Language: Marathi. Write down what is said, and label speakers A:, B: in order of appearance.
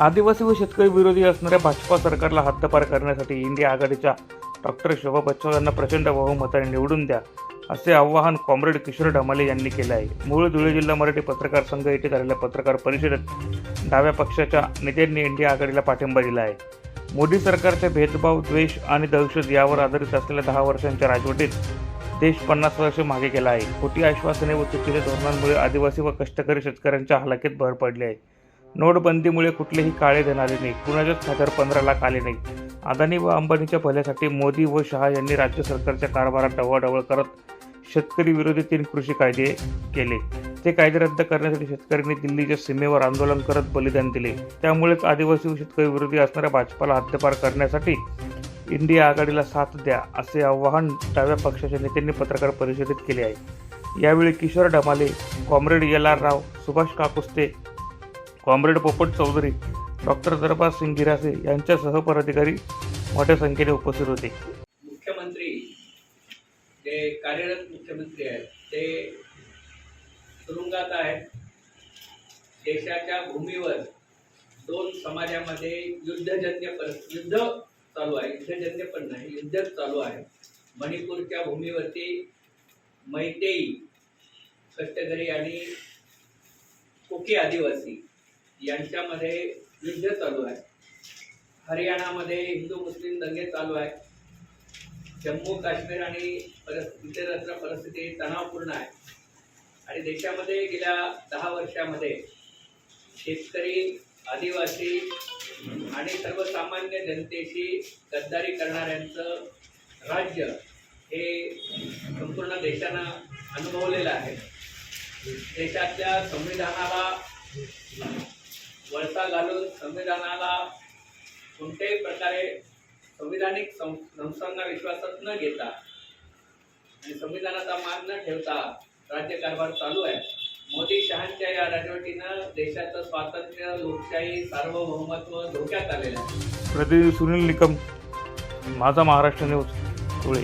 A: आदिवासी व शेतकरी विरोधी असणाऱ्या भाजपा सरकारला हद्दपार करण्यासाठी इंडिया आघाडीच्या डॉक्टर शोभा बच्चव यांना प्रचंड बहुमताने निवडून द्या असे आवाहन कॉम्रेड किशोर ढमाले यांनी केले आहे. मूळ धुळे जिल्हा मराठी पत्रकार संघ येथे झालेल्या पत्रकार परिषदेत डाव्या पक्षाच्या नेत्यांनी इंडिया आघाडीला पाठिंबा दिला आहे. मोदी सरकारच्या भेदभाव द्वेष आणि दहशत यावर आधारित असलेल्या दहा वर्षांच्या राजवटीत देश पन्नास वर्ष मागे गेला आहे. खोटी आश्वासने व चुकीच्या धोरणांमुळे आदिवासी व कष्टकरी शेतकऱ्यांच्या हलाखीत भर पडली आहे. नोटबंदीमुळे कुठलेही काळे देणारे नाही. कुणाच्याच खात्यावर पंधरा लाख आले नाही. अदानी व अंबानीच्या भल्यासाठी मोदी व शहा यांनी राज्य सरकारच्या कारभारात ढवळढवळ करत शेतकरी विरोधी तीन कृषी कायदे केले. ते कायदे रद्द करण्यासाठी शेतकऱ्यांनी दिल्लीच्या सीमेवर आंदोलन करत बलिदान दिले. त्यामुळेच आदिवासी व शेतकरी विरोधी असणाऱ्या भाजपाला हद्दपार करण्यासाठी इंडिया आघाडीला साथ द्या असे आवाहन डाव्या पक्षाच्या नेत्यांनी पत्रकार परिषदेत केले आहे. यावेळी Kishor Dhamale comrade L R Rao Subhash Kakuste comrade Popat Chaudhari doctor Darbar Singh Girase यांच्यासह पदाधिकारी मोठ्या संख्येने उपस्थित होते.
B: मुख्यमंत्री जे कार्यरत मुख्यमंत्री आहेत ते तुरुंगात आहेत. देशाच्या भूमीवर दोन समाजामध्ये युद्धजन्य पर युद्ध चालू आहे युद्धजन्य पण नाही युद्ध चालू आहे. मणिपूरच्या भूमीवरती मैतेई कष्टकरी आणि कुकी आदिवासी यांच्यामध्ये युद्ध चालू आहे. हरियाणामध्ये हिंदू मुस्लिम दंगे चालू आहे. जम्मू काश्मीर आणि इतरत्र परिस्थिती तणावपूर्ण आहे. आणि देशामध्ये गेल्या दहा वर्षामध्ये शेतकरी आदिवासी आणि सर्वसामान्य जनतेशी गद्दारी करणाऱ्यांचं राज्य हे संपूर्ण देशानं अनुभवलेलं आहे. देशातल्या संविधानाला वळसा घालून संविधानाला कोणत्याही प्रकारे संविधानिक संस्थांना विश्वासात न घेता आणि संविधानाचा मान न ठेवता राज्यकारभार चालू आहे. मोदी शहांच्या या राजवटीनं देशाचं स्वातंत्र्य लोकशाही सार्वभौमत्व धोक्यात आलेलं आहे.
A: प्रतिनिधी सुनील निकम माझा महाराष्ट्र न्यूज धुळे.